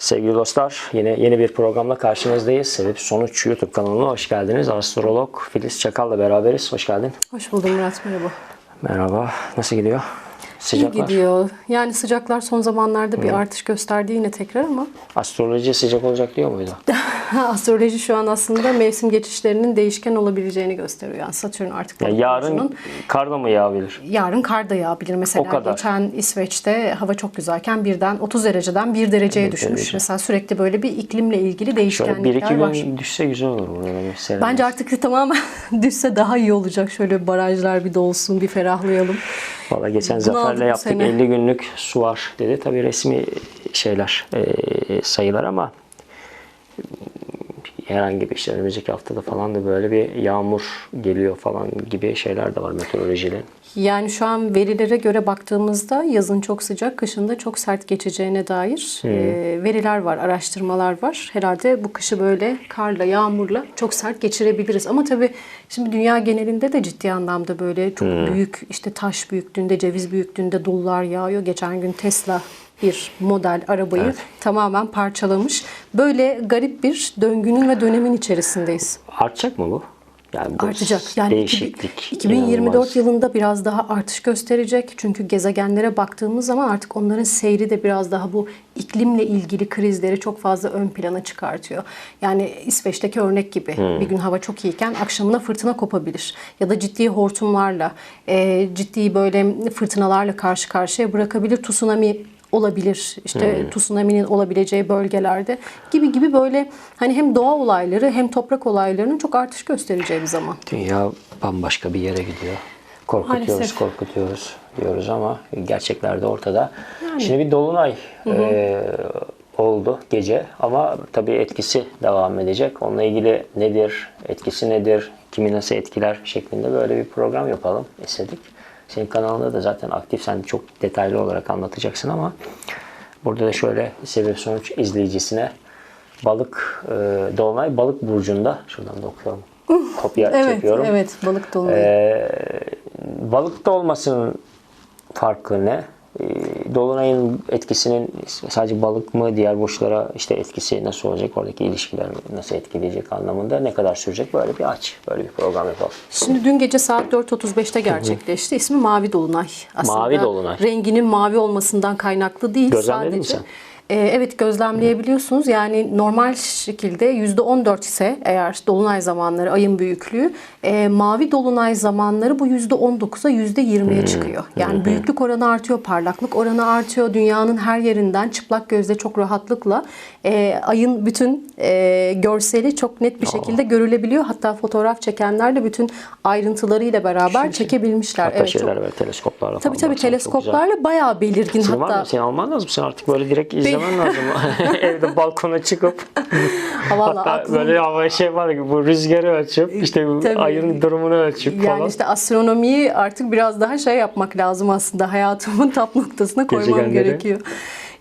Sevgili dostlar, yine yeni bir programla karşınızdayız. Sebep Sonuç YouTube kanalına hoş geldiniz. Astrolog Filiz Çakal'la beraberiz. Hoş geldin. Hoş buldum Murat merhaba. Merhaba. Nasıl gidiyor? Sıcaklar. İyi gidiyor. Yani sıcaklar son zamanlarda bir artış gösterdi yine tekrar ama Astroloji sıcak olacak diyor muydu? astroloji şu an aslında mevsim geçişlerinin değişken olabileceğini gösteriyor. Yani Satürn artık Yani yarın kar da mı yağabilir? yarın kar da yağabilir. Mesela O kadar. geçen İsveç'te hava çok güzelken birden 30 dereceden 1 dereceye Bir düşmüş. derece. Mesela sürekli böyle bir iklimle ilgili Şöyle değişkenlikler bir iki var. gün düşse güzel olur. Serin Bence artık tamamen düşse daha iyi olacak. Şöyle barajlar bir dolsun, bir ferahlayalım. Valla geçen Bunu Zafer'le yaptık sene. 50 günlük su var dedi. Tabii resmi şeyler, e, sayılar ama herhangi bir işte önümüzdeki haftada falan da böyle bir yağmur geliyor falan gibi şeyler de var meteorolojinin. Yani şu an verilere göre baktığımızda yazın çok sıcak, kışın da çok sert geçeceğine dair e, veriler var, araştırmalar var. Herhalde bu kışı böyle karla, yağmurla çok sert geçirebiliriz. Ama tabii şimdi dünya genelinde de ciddi anlamda böyle çok büyük işte taş büyüklüğünde, ceviz büyüklüğünde dolular yağıyor. Geçen gün Tesla bir model arabayı tamamen parçalamış. Böyle garip bir döngünün ve dönemin içerisindeyiz. Artacak mı bu? Yani bu Artacak. Yani değişiklik. 2024 inanılmaz. yılında biraz daha artış gösterecek. Çünkü gezegenlere baktığımız zaman artık onların seyri de biraz daha bu iklimle ilgili krizleri çok fazla ön plana çıkartıyor. Yani İsveç'teki örnek gibi bir gün hava çok iyiyken akşamına fırtına kopabilir. Ya da ciddi hortumlarla, e, ciddi böyle fırtınalarla karşı karşıya bırakabilir. Tsunami olabilir. İşte tsunami'nin olabileceği bölgelerde gibi gibi böyle hani hem doğa olayları hem toprak olaylarının çok artış göstereceği bir zaman. Dünya bambaşka bir yere gidiyor. Korkutuyoruz, Maalesef. korkutuyoruz diyoruz ama gerçekler de ortada. Şimdi bir dolunay e, oldu gece ama tabii etkisi devam edecek. Onunla ilgili nedir, etkisi nedir, kimi nasıl etkiler şeklinde böyle bir program yapalım istedik. Senin kanalında da zaten aktif, sen çok detaylı olarak anlatacaksın ama burada da şöyle sebep sonuç izleyicisine balık, e, dolunay balık burcunda, şuradan da okuyorum. Kopya Evet, çekiyorum. evet balık dolunayı. Ee, balıkta olmasının farkı ne? Ee, Dolunay'ın etkisinin sadece balık mı diğer burçlara işte etkisi nasıl olacak oradaki ilişkiler nasıl etkileyecek anlamında ne kadar sürecek böyle bir aç böyle bir program yapalım. Şimdi dün gece saat 4.35'te gerçekleşti. İsmi Mavi Dolunay. Aslında Mavi Dolunay. Renginin mavi olmasından kaynaklı değil Gözlemledin mi sadece. sen? Ee, evet gözlemleyebiliyorsunuz. Yani normal şekilde %14 ise eğer dolunay zamanları ayın büyüklüğü e, mavi dolunay zamanları bu %19'a %20'ye çıkıyor. Yani büyüklük oranı artıyor, parlaklık oranı artıyor. Dünyanın her yerinden çıplak gözle çok rahatlıkla e, ayın bütün e, görseli çok net bir şekilde görülebiliyor. Hatta fotoğraf çekenler de bütün ayrıntılarıyla beraber çekebilmişler. Hatta Evet, çok- şeyler ve teleskoplarla Tabii tabii çok teleskoplarla bayağı belirgin Senin var hatta mı? Senin alman lazım. Sen artık böyle direkt izlemen lazım. Evde balkona çıkıp Vallahi hatta aklım- böyle hava şey var ki bu rüzgarı ölçüp işte Tabii. ayın durumunu ölçüp Yani falan. işte astronomiyi artık biraz daha şey yapmak lazım aslında. Hayatımın tap noktasına koymam Gezegenleri. gerekiyor.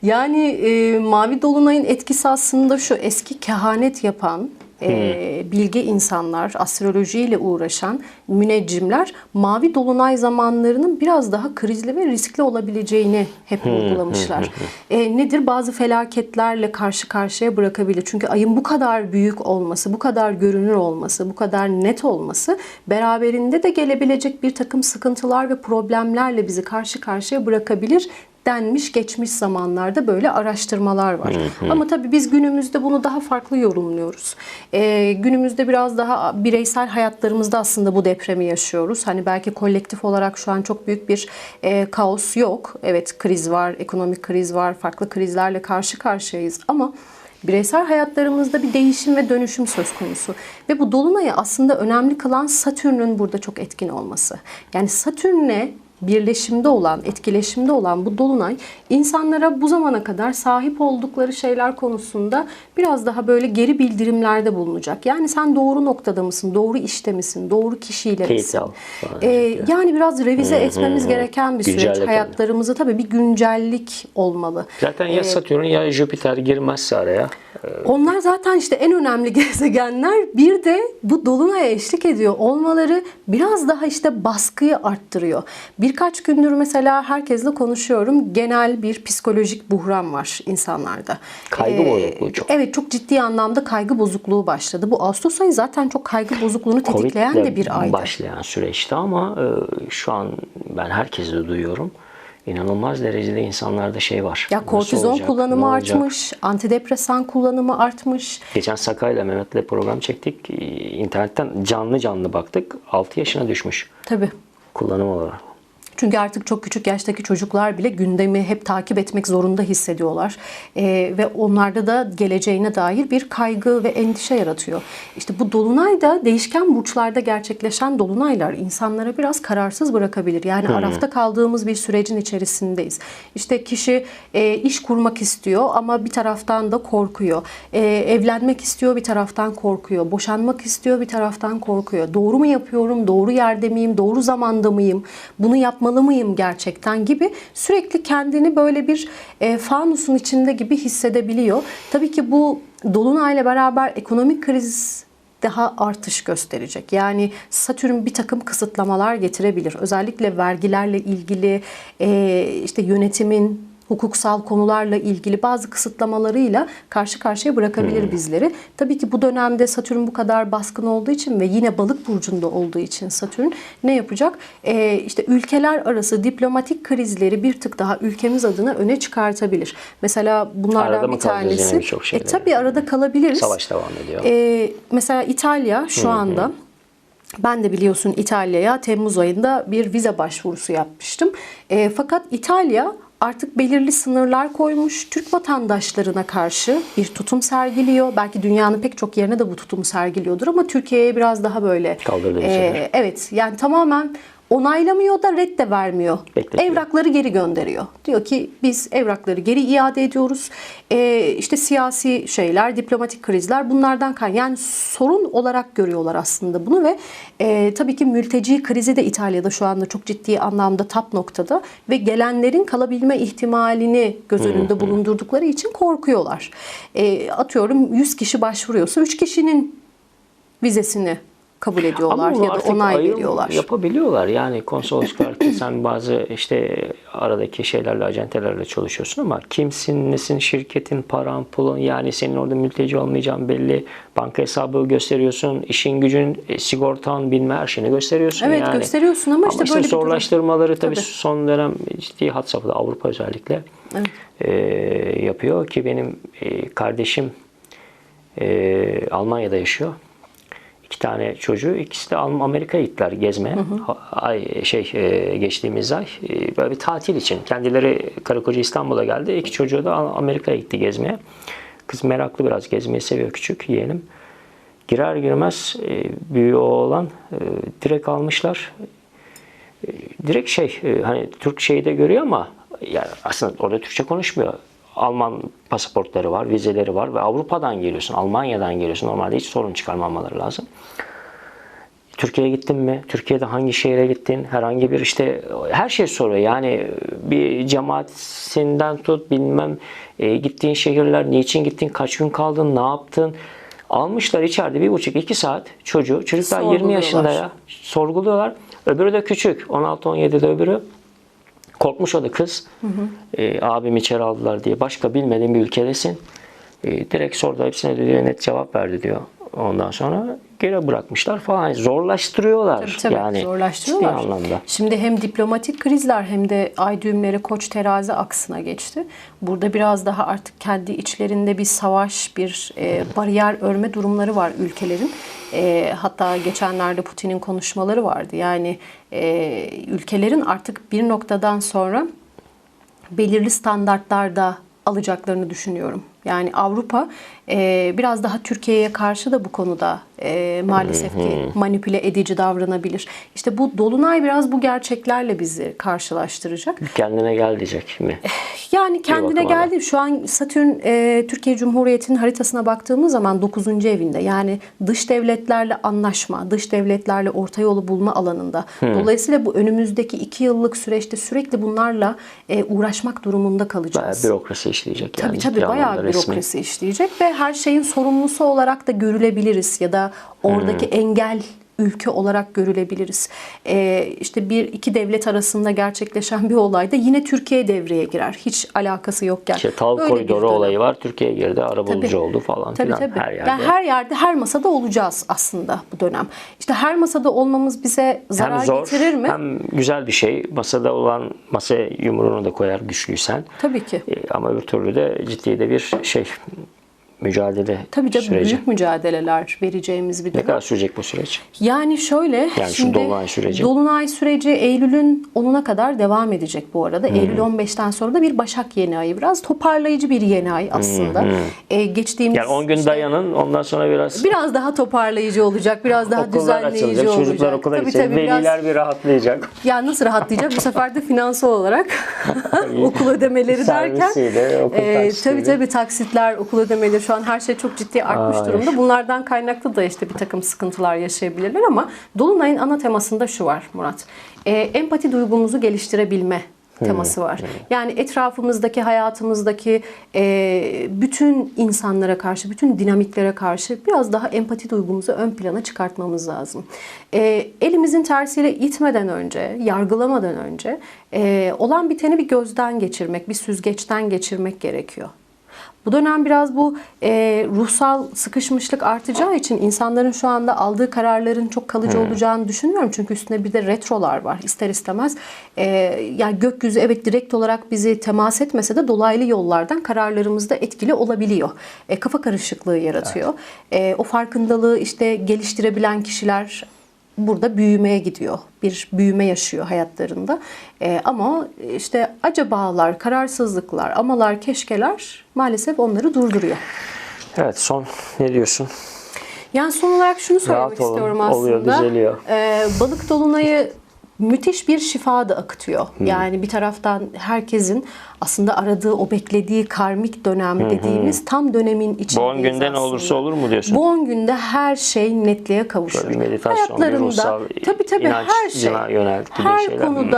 Yani e, Mavi Dolunay'ın etkisi aslında şu eski kehanet yapan e, bilge insanlar, astrolojiyle uğraşan müneccimler Mavi Dolunay zamanlarının biraz daha krizli ve riskli olabileceğini hep vurgulamışlar. E, nedir? Bazı felaketlerle karşı karşıya bırakabilir. Çünkü ayın bu kadar büyük olması, bu kadar görünür olması, bu kadar net olması beraberinde de gelebilecek bir takım sıkıntılar ve problemlerle bizi karşı karşıya bırakabilir denmiş geçmiş zamanlarda böyle araştırmalar var. Ama tabii biz günümüzde bunu daha farklı yorumluyoruz. Ee, günümüzde biraz daha bireysel hayatlarımızda aslında bu depremi yaşıyoruz. Hani belki kolektif olarak şu an çok büyük bir e, kaos yok. Evet kriz var, ekonomik kriz var, farklı krizlerle karşı karşıyayız ama Bireysel hayatlarımızda bir değişim ve dönüşüm söz konusu. Ve bu dolunayı aslında önemli kılan Satürn'ün burada çok etkin olması. Yani Satürn'le birleşimde olan, etkileşimde olan bu dolunay insanlara bu zamana kadar sahip oldukları şeyler konusunda biraz daha böyle geri bildirimlerde bulunacak. Yani sen doğru noktada mısın, doğru işte misin, doğru kişiyle misin? Ee, yani biraz revize etmemiz gereken bir süreç. Hayatlarımıza tabii bir güncellik olmalı. Zaten ya Satürn ya Jüpiter girmezse araya Onlar zaten işte en önemli gezegenler. Bir de bu dolunaya eşlik ediyor olmaları biraz daha işte baskıyı arttırıyor. Birkaç gündür mesela herkesle konuşuyorum. Genel bir psikolojik buhran var insanlarda. Kaygı Ee, bozukluğu çok. Evet çok ciddi anlamda kaygı bozukluğu başladı. Bu Ağustos ayı zaten çok kaygı bozukluğunu tetikleyen Covid'le de bir aydı. başlayan süreçti ama e, şu an ben herkese duyuyorum. İnanılmaz derecede insanlarda şey var. Ya kortizon olacak, kullanımı artmış, antidepresan kullanımı artmış. Geçen Sakay'la Mehmet'le program çektik. İnternetten canlı canlı baktık. 6 yaşına düşmüş Tabii. kullanım olarak. Çünkü artık çok küçük yaştaki çocuklar bile gündemi hep takip etmek zorunda hissediyorlar. Ee, ve onlarda da geleceğine dair bir kaygı ve endişe yaratıyor. İşte bu dolunay da değişken burçlarda gerçekleşen dolunaylar insanlara biraz kararsız bırakabilir. Yani arafta kaldığımız bir sürecin içerisindeyiz. İşte kişi e, iş kurmak istiyor ama bir taraftan da korkuyor. E, evlenmek istiyor bir taraftan korkuyor. Boşanmak istiyor bir taraftan korkuyor. Doğru mu yapıyorum? Doğru yerde miyim? Doğru zamanda mıyım? Bunu yapmalı mıyım gerçekten gibi sürekli kendini böyle bir e, fanusun içinde gibi hissedebiliyor. Tabii ki bu dolunayla beraber ekonomik kriz daha artış gösterecek. Yani Satürn bir takım kısıtlamalar getirebilir. Özellikle vergilerle ilgili e, işte yönetimin hukuksal konularla ilgili bazı kısıtlamalarıyla karşı karşıya bırakabilir bizleri. Tabii ki bu dönemde Satürn bu kadar baskın olduğu için ve yine balık burcunda olduğu için Satürn ne yapacak? Ee, işte ülkeler arası diplomatik krizleri bir tık daha ülkemiz adına öne çıkartabilir. Mesela bunlardan Arada bir tanesi. birçok e, tabii arada kalabiliriz. Savaş devam ediyor. Ee, mesela İtalya şu anda ben de biliyorsun İtalya'ya Temmuz ayında bir vize başvurusu yapmıştım. Ee, fakat İtalya artık belirli sınırlar koymuş. Türk vatandaşlarına karşı bir tutum sergiliyor. Belki dünyanın pek çok yerine de bu tutumu sergiliyordur ama Türkiye'ye biraz daha böyle Kaldırdı e, evet yani tamamen onaylamıyor da red de vermiyor. Bekletiyor. Evrakları geri gönderiyor. Diyor ki biz evrakları geri iade ediyoruz. Ee, işte siyasi şeyler, diplomatik krizler bunlardan kay. Yani sorun olarak görüyorlar aslında bunu ve e, tabii ki mülteci krizi de İtalya'da şu anda çok ciddi anlamda tap noktada ve gelenlerin kalabilme ihtimalini göz önünde bulundurdukları için korkuyorlar. E, atıyorum 100 kişi başvuruyorsa 3 kişinin vizesini kabul ediyorlar ya da onay veriyorlar. Yapabiliyorlar yani konsolosluklar ki sen bazı işte aradaki şeylerle acentelerle çalışıyorsun ama kimsin, nesin, şirketin, paran, pulun yani senin orada mülteci olmayacağın belli. Banka hesabı gösteriyorsun, işin gücün, e, sigortan, bilme her şeyini gösteriyorsun Evet, yani. gösteriyorsun ama işte böyle bir durum. zorlaştırmaları tabii, Tabii. son dönem ciddi hat safhada Avrupa özellikle e, yapıyor ki benim e, kardeşim e, Almanya'da yaşıyor. İki tane çocuğu, ikisi de Amerika'ya gittiler gezmeye. Ha- Ay şey e, geçtiğimiz ay e, böyle bir tatil için. Kendileri karı koca İstanbul'a geldi. İki çocuğu da Amerika'ya gitti gezmeye. Kız meraklı biraz gezmeyi seviyor küçük yeğenim. Girer girmez e, büyüğü oğlan e, direkt almışlar. E, direkt şey e, hani Türk şeyi de görüyor ama yani aslında orada Türkçe konuşmuyor. Alman pasaportları var, vizeleri var ve Avrupa'dan geliyorsun, Almanya'dan geliyorsun. Normalde hiç sorun çıkarmamaları lazım. Türkiye'ye gittin mi? Türkiye'de hangi şehre gittin? Herhangi bir işte her şey soruyor. Yani bir cemaatinden tut bilmem e, gittiğin şehirler, niçin gittin, kaç gün kaldın, ne yaptın? Almışlar içeride bir buçuk iki saat çocuğu. Çocuklar 20 Sorguluyorlar. yaşında ya. Sorguluyorlar. Öbürü de küçük. 16-17'de öbürü. Korkmuş o da kız. E, abim içeri aldılar diye. Başka bilmediğin bir ülkedesin. E, direkt sordu. Hepsine diyor, net cevap verdi diyor. Ondan sonra geri bırakmışlar falan. Zorlaştırıyorlar. Tabii tabii yani zorlaştırıyorlar. anlamda. Şimdi hem diplomatik krizler hem de ay düğümleri koç terazi aksına geçti. Burada biraz daha artık kendi içlerinde bir savaş, bir e, bariyer örme durumları var ülkelerin. E, hatta geçenlerde Putin'in konuşmaları vardı. Yani e, ülkelerin artık bir noktadan sonra belirli standartlarda alacaklarını düşünüyorum. Yani Avrupa e, biraz daha Türkiye'ye karşı da bu konuda e, maalesef ki manipüle edici davranabilir. İşte bu dolunay biraz bu gerçeklerle bizi karşılaştıracak. Kendine gel diyecek mi? Yani kendine geldi. Şu an Satürn e, Türkiye Cumhuriyeti'nin haritasına baktığımız zaman 9. evinde. Yani dış devletlerle anlaşma, dış devletlerle orta yolu bulma alanında. Dolayısıyla bu önümüzdeki iki yıllık süreçte sürekli bunlarla e, uğraşmak durumunda Bayağı kalacağız. bürokrasi işleyecek yani. Tabii tabii bayağı bürokrasi işleyecek ve her şeyin sorumlusu olarak da görülebiliriz ya da oradaki engel ülke olarak görülebiliriz. Ee, işte bir iki devlet arasında gerçekleşen bir olayda yine Türkiye devreye girer. Hiç alakası yokken. İşte tal Böyle bir koridoru olayı var. Türkiye girdi. Arabulucu oldu falan Tabii filan. tabii. Her yerde. Yani her yerde, her masada olacağız aslında bu dönem. İşte her masada olmamız bize zarar hem zor getirir mi? hem güzel bir şey. Masada olan masaya yumruğunu da koyar güçlüysen. Tabii ki. E, Ama öbür türlü de ciddi de bir şey mücadele Tabii tabii süreci. büyük mücadeleler vereceğimiz bir Ne dönem. kadar sürecek bu süreç? Yani şöyle, Yani şu şimdi dolunay süreci. Dolunay süreci Eylül'ün 10'una kadar devam edecek bu arada. Hmm. Eylül 15'ten sonra da bir Başak yeni ayı. Biraz toparlayıcı bir yeni ay aslında. Ee, geçtiğimiz Hmm, Yani 10 gün işte dayanın ondan sonra biraz biraz daha toparlayıcı olacak, biraz daha okullar düzenleyici açılacak. olacak. Çocuklar okula Tabii gidecek. tabii, biraz- Veliler bir rahatlayacak. Ya nasıl rahatlayacak? Bu sefer de finansal olarak okul ödemeleri derken Servisiyle, okul e, tabii tabii taksitler, okul ödemeleri şu an her şey çok ciddi artmış Ay. durumda. Bunlardan kaynaklı da işte bir takım sıkıntılar yaşayabilirler ama Dolunay'ın ana temasında şu var Murat. E, empati duygumuzu geliştirebilme teması var. Yani etrafımızdaki, hayatımızdaki e, bütün insanlara karşı, bütün dinamiklere karşı biraz daha empati duygumuzu ön plana çıkartmamız lazım. E, elimizin tersiyle itmeden önce, yargılamadan önce e, olan biteni bir gözden geçirmek, bir süzgeçten geçirmek gerekiyor. Bu dönem biraz bu e, ruhsal sıkışmışlık artacağı için insanların şu anda aldığı kararların çok kalıcı olacağını düşünüyorum. Çünkü üstünde bir de retrolar var ister istemez. E, yani gökyüzü evet direkt olarak bizi temas etmese de dolaylı yollardan kararlarımızda etkili olabiliyor. E, kafa karışıklığı yaratıyor. E, o farkındalığı işte geliştirebilen kişiler burada büyümeye gidiyor. Bir büyüme yaşıyor hayatlarında. Ee, ama işte acabalar, kararsızlıklar, amalar, keşkeler maalesef onları durduruyor. Evet son ne diyorsun? Yani son olarak şunu söylemek Rahat olun, istiyorum aslında. oluyor, düzeliyor. Ee, balık dolunayı müthiş bir şifa da akıtıyor. Hmm. Yani bir taraftan herkesin aslında aradığı o beklediği karmik dönem dediğimiz tam dönemin içindeyiz Bu 10 günde ne aslında. olursa olur mu diyorsun? Bu 10 günde her şey netliğe kavuşur. Böyle meditasyon, bir ruhsal tabii tabii her şey her şeyler. Hmm.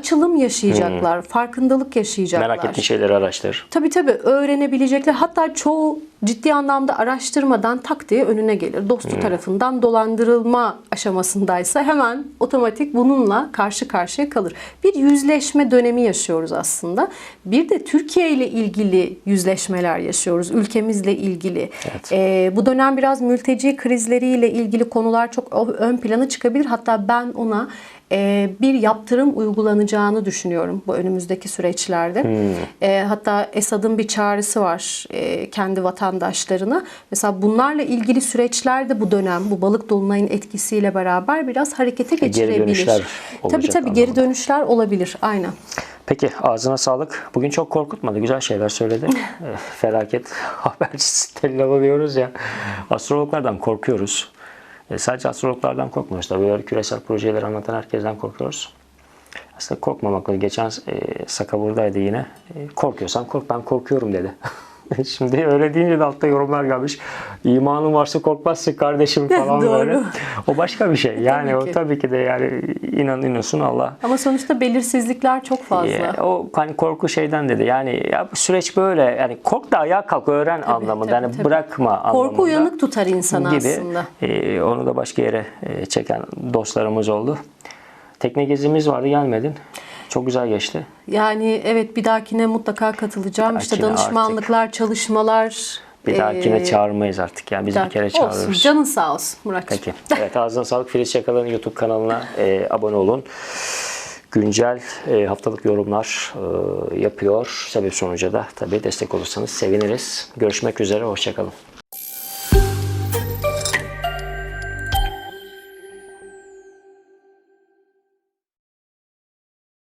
Açılım yaşayacaklar, farkındalık yaşayacaklar. Merak ettiğin şeyleri araştır. Tabii tabii öğrenebilecekler. Hatta çoğu ciddi anlamda araştırmadan tak diye önüne gelir. Dostu Hmm. tarafından dolandırılma aşamasındaysa hemen otomatik bununla karşı karşıya kalır. Bir yüzleşme dönemi yaşıyoruz aslında. Bir de Türkiye ile ilgili yüzleşmeler yaşıyoruz. Ülkemizle ilgili. Ee, bu dönem biraz mülteci krizleriyle ilgili konular çok ön plana çıkabilir. Hatta ben ona bir yaptırım uygulanacağını düşünüyorum bu önümüzdeki süreçlerde. E, hatta Esad'ın bir çağrısı var e, kendi vatandaşlarına. Mesela bunlarla ilgili süreçler de bu dönem bu balık dolunayın etkisiyle beraber biraz harekete geri geçirebilir. dönüşler tabii olacak tabii geri anlamında. dönüşler olabilir aynen. Peki ağzına sağlık. Bugün çok korkutmadı. Güzel şeyler söyledi. Felaket habercisi Stella'lı alıyoruz ya. Astrologlardan korkuyoruz. E, sadece astrologlardan korkmuyoruz. Tabii böyle küresel projeleri anlatan herkesten korkuyoruz. Aslında korkmamakla geçen e, Saka buradaydı yine. E, korkuyorsan kork ben korkuyorum dedi. Şimdi öyle deyince de altta yorumlar gelmiş. İmanın varsa korkmazsın kardeşim falan Doğru. böyle. O başka bir şey. Yani Tabii o ki. tabii ki de yani inan inanıyorsun Allah Ama sonuçta belirsizlikler çok fazla. ya, o hani korku şeyden dedi. Yani ya süreç böyle. Yani kork da ayağa kalk öğren anlamında. tabii, yani tabii. bırakma anlamında. Korku uyanık tutar insanı gibi. aslında. E, onu da başka yere e, çeken dostlarımız oldu. Tekne gezimiz vardı gelmedin. Çok güzel geçti. Yani evet bir dahakine mutlaka katılacağım. İşte dahakine danışmanlıklar, çalışmalar. Bir dahakine ee, çağırmayız artık. Yani biz bir kere Olsun, çağırıyoruz. canın sağ olsun Muratçım. Peki. Evet ağzına sağlık. Filiz Çakal'ın YouTube kanalına e, abone olun. Güncel e, haftalık yorumlar e, yapıyor. Sebep sonuca da tabii destek olursanız seviniriz. Görüşmek üzere. Hoşçakalın.